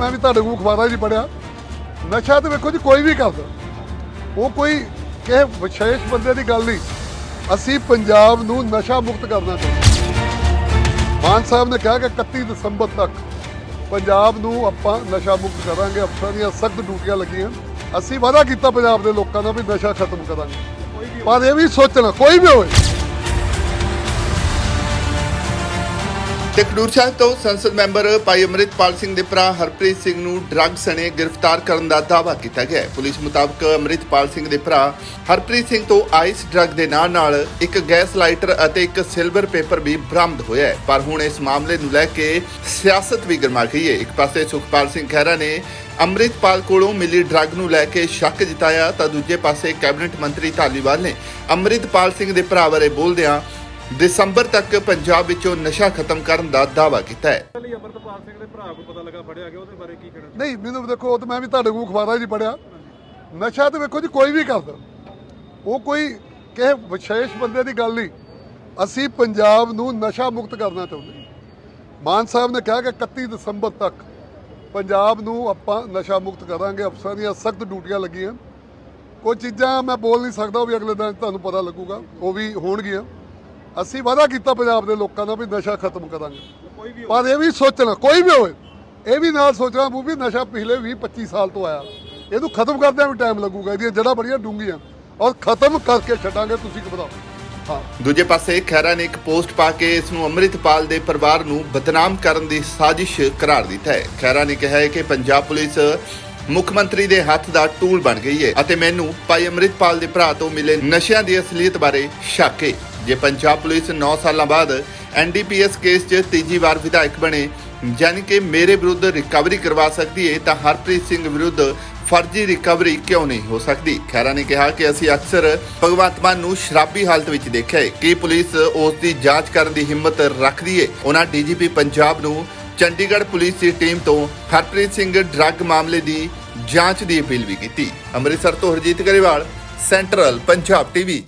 ਮੈਂ ਵੀ ਤੁਹਾਡੇ ਕੋਲ ਅਖਬਾਰਾਂ ਜੀ ਹੀ ਪੜਿਆ ਨਸ਼ਾ ਤੇ ਵੇਖੋ ਜੀ, ਕੋਈ ਵੀ ਕਰਦਾ। ਉਹ ਕੋਈ ਕਿਸੇ ਵਿਸ਼ੇਸ਼ ਬੰਦੇ ਦੀ ਗੱਲ ਨਹੀਂ। ਅਸੀਂ ਪੰਜਾਬ ਨੂੰ ਨਸ਼ਾ ਮੁਕਤ ਕਰਨਾ ਚਾਹੁੰਦੇ ਮਾਨ ਸਾਹਿਬ ਨੇ ਕਿਹਾ ਕਿ 31 ਦਸੰਬਰ ਤੱਕ ਪੰਜਾਬ ਨੂੰ ਆਪਾਂ ਨਸ਼ਾ ਮੁਕਤ ਕਰਾਂਗੇ। ਅਫਸਰਾਂ ਦੀਆਂ ਸਖਤ ਡਿਊਟੀਆਂ ਲੱਗੀਆਂ। ਅਸੀਂ ਵਾਅਦਾ ਕੀਤਾ ਪੰਜਾਬ ਦੇ ਲੋਕਾਂ ਦਾ ਵੀ ਨਸ਼ਾ ਖਤਮ ਕਰਾਂਗੇ। ਪਰ ਇਹ ਵੀ ਸੋਚਣਾ, ਕੋਈ ਵੀ ਹੋਵੇ ਤੇ ਖਡੂਰ ਸਾਹਿਬ ਤੋਂ ਸੰਸਦ ਮੈਂਬਰ ਭਾਈ ਅਮਰਿਤਪਾਲ ਸਿੰਘ ਦੇ ਭਰਾ ਹਰਪ੍ਰੀਤ ਸਿੰਘ ਨੂੰ ਡਰੱਗ ਸਣੇ ਗ੍ਰਿਫਤਾਰ ਕਰਨ ਦਾ ਦਾਅਵਾ ਕੀਤਾ ਗਿਆ ਹੈ। ਪੁਲਿਸ ਮੁਤਾਬਕ ਅਮਰਿਤਪਾਲ ਸਿੰਘ ਦੇ ਭਰਾ ਹਰਪ੍ਰੀਤ ਸਿੰਘ ਤੋਂ ਆਈਸ ਡਰੱਗ ਦੇ ਨਾਲ ਨਾਲ ਇੱਕ ਗੈਸ ਲਾਈਟਰ ਅਤੇ ਇੱਕ ਸਿਲਵਰ ਪੇਪਰ ਵੀ ਬਰਾਮਦ ਹੋਇਆ ਹੈ। ਪਰ ਹੁਣ ਇਸ ਮਾਮਲੇ ਨੂੰ ਲੈ ਕੇ ਸਿਆਸਤ ਵੀ ਗਰਮਾ ਗਈ ਹੈ। ਇੱਕ ਪਾਸੇ ਸੁਖਪਾਲ ਸਿੰਘ ਖਹਿਰਾ ਨੇ ਅੰਮ੍ਰਿਤਪਾਲ ਕੋਲੋਂ ਮਿਲੀ ਡਰੱਗ ਨੂੰ ਲੈ ਕੇ ਸ਼ੱਕ ਜਤਾਇਆ, ਤਾਂ ਦੂਜੇ ਪਾਸੇ ਕੈਬਨਿਟ ਮੰਤਰੀ ਧਾਲੀਵਾਲ ਨੇ ਅੰਮ੍ਰਿਤਪਾਲ ਸਿੰਘ ਦੇ ਭਰਾ ਬਾਰੇ ਬੋਲਦਿਆਂ ਦਸੰਬਰ ਤੱਕ ਪੰਜਾਬ ਵਿੱਚੋਂ ਨਸ਼ਾ ਖਤਮ ਕਰਨ ਦਾ ਦਾਅਵਾ ਕੀਤਾ ਹੈ। ਲਈ ਅਮਰਤਪਾਲ ਸਿੰਘ ਦੇ ਭਰਾ ਕੋ ਪਤਾ ਲੱਗਾ ਫੜਿਆ ਗਿਆ ਉਹਦੇ ਬਾਰੇ ਕੀ ਕਹਿਣਾ ਨਹੀਂ ਮੈਨੂੰ ਦੇਖੋ ਉਹ ਤਾਂ ਮੈਂ ਵੀ ਤੁਹਾਡੇ ਕੋਲ ਅਖਬਾਰਾਂ 'ਚ ਹੀ ਪੜਿਆ ਨਸ਼ਾ ਤੇ ਵੇਖੋ ਜੀ ਕੋਈ ਵੀ ਕਰਦਾ। ਉਹ ਕੋਈ ਕਿਸੇ ਵਿਸ਼ੇਸ਼ ਬੰਦੇ ਦੀ ਗੱਲ ਨਹੀਂ। ਅਸੀਂ ਪੰਜਾਬ ਨੂੰ ਨਸ਼ਾ ਮੁਕਤ ਕਰਨਾ ਚਾਹੁੰਦੇ ਮਾਨ ਸਾਹਿਬ ਨੇ ਕਿਹਾ ਕਿ 31 ਦਸੰਬਰ ਤੱਕ ਪੰਜਾਬ ਨੂੰ ਆਪਾਂ ਨਸ਼ਾ ਮੁਕਤ ਕਰਾਂਗੇ। ਅਫਸਰਾਂ ਦੀਆਂ ਸਖਤ ਡਿਊਟੀਆਂ ਲੱਗੀਆਂ। ਕੁਝ ਚੀਜ਼ਾਂ ਮੈਂ ਬੋਲ ਨਹੀਂ ਸਕਦਾ ਉਹ ਵੀ ਅਗਲੇ ਦਿਨ ਤੁਹਾਨੂੰ ਪਤਾ ਲੱਗੂਗਾ। ਉਹ ਵੀ ਹੋਣਗੀਆਂ। ਅਸੀਂ ਵਾਅਦਾ ਕੀਤਾ ਪੰਜਾਬ ਦੇ ਲੋਕਾਂ ਨਾਲ ਵੀ ਨਸ਼ਾ ਖਤਮ ਕਰਾਂਗੇ। ਪਰ ਇਹ ਵੀ ਸੋਚਣਾ ਕੋਈ ਵੀ ਹੋਵੇ ਇਹ ਵੀ ਨਾਲ ਸੋਚਣਾ ਪਊ ਵੀ ਨਸ਼ਾ ਪਿਛਲੇ 20 25 ਸਾਲ ਤੋਂ ਆਇਆ। ਇਹਨੂੰ ਖਤਮ ਕਰਦਿਆਂ ਵੀ ਟਾਈਮ ਲੱਗੂਗਾ ਇਹਦੀਆਂ ਜੜ੍ਹਾਂ ਬੜੀਆਂ ਡੂੰਘੀਆਂ। ਔਰ ਖਤਮ ਕਰਕੇ ਛੱਡਾਂਗੇ ਤੁਸੀਂ ਘਬਰਾਓ। ਹਾਂ। ਦੂਜੇ ਪਾਸੇ ਖਹਿਰਾ ਨੇ ਇੱਕ ਪੋਸਟ ਪਾ ਕੇ ਇਸ ਨੂੰ ਅੰਮ੍ਰਿਤਪਾਲ ਦੇ ਪਰਿਵਾਰ ਨੂੰ ਬਦਨਾਮ ਕਰਨ ਦੀ ਸਾਜ਼ਿਸ਼ ਕਰਾਰ ਦਿੱਤਾ ਹੈ। ਖਹਿਰਾ ਨੇ ਕਿਹਾ ਹੈ ਕਿ ਪੰਜਾਬ ਪੁਲਿਸ ਮੁੱਖ ਮੰਤਰੀ ਦੇ ਹੱਥ ਦਾ ਟੂਲ ਬਣ ਗਈ ਹੈ ਅਤੇ ਮੈਨੂੰ ਭਾਈ ਅੰਮ੍ਰਿਤਪਾਲ ਦੇ ਭਰਾ ਤੋਂ ਮਿਲੇ ਨਸ਼ਿਆਂ ਦੀ ਅਸਲੀਅਤ ਬਾਰੇ ਸ਼ੱਕ ਹੈ। ਜੇ ਪੰਜਾਬ ਪੁਲਿਸ 9 ਸਾਲਾਂ ਬਾਅਦ ਐਨਡੀਪੀਐਸ ਕੇਸ 'ਚ ਤੀਜੀ ਵਾਰ ਵਿਧਾਇਕ ਬਣੇ, ਯਾਨੀ ਕਿ ਮੇਰੇ ਵਿਰੁੱਧ ਰਿਕਵਰੀ ਕਰਵਾ ਸਕਦੀ ਹੈ ਤਾਂ ਹਰਪ੍ਰੀਤ ਸਿੰਘ ਵਿਰੁੱਧ ਫਰਜ਼ੀ ਰਿਕਵਰੀ ਕਿਉਂ ਨਹੀਂ ਹੋ ਸਕਦੀ? ਖੈਰਾ ਨੇ ਕਿਹਾ ਕਿ ਅਸੀਂ ਅਕਸਰ ਭਗਵੰਤ ਮਾਨ ਨੂੰ ਸ਼ਰਾਬੀ ਹਾਲਤ ਵਿੱਚ ਦੇਖਿਆ ਹੈ ਕਿ ਪੁਲਿਸ ਉਸ ਦੀ ਜਾਂਚ ਕਰਨ ਦੀ ਹਿੰਮਤ ਰੱਖਦੀ ਏ? ਉਹਨਾਂ ਡੀਜੀਪੀ ਪੰਜਾਬ ਨੂੰ ਚੰਡੀਗੜ੍ਹ ਪੁਲਿਸ ਦੀ ਟੀਮ ਤੋਂ ਹਰਪ੍ਰੀਤ ਸਿੰਘ ਡਰੱਗ ਮਾਮਲੇ ਦੀ ਜਾਂਚ ਦੀ ਅਪੀਲ ਵੀ ਕੀਤੀ। ਅੰਮ੍ਰਿਤਸਰ ਤੋਂ ਹਰਜੀਤ ਗਰੇਵਾਲ, ਸੈਂਟਰਲ ਪੰਜਾਬ ਟੀਵੀ।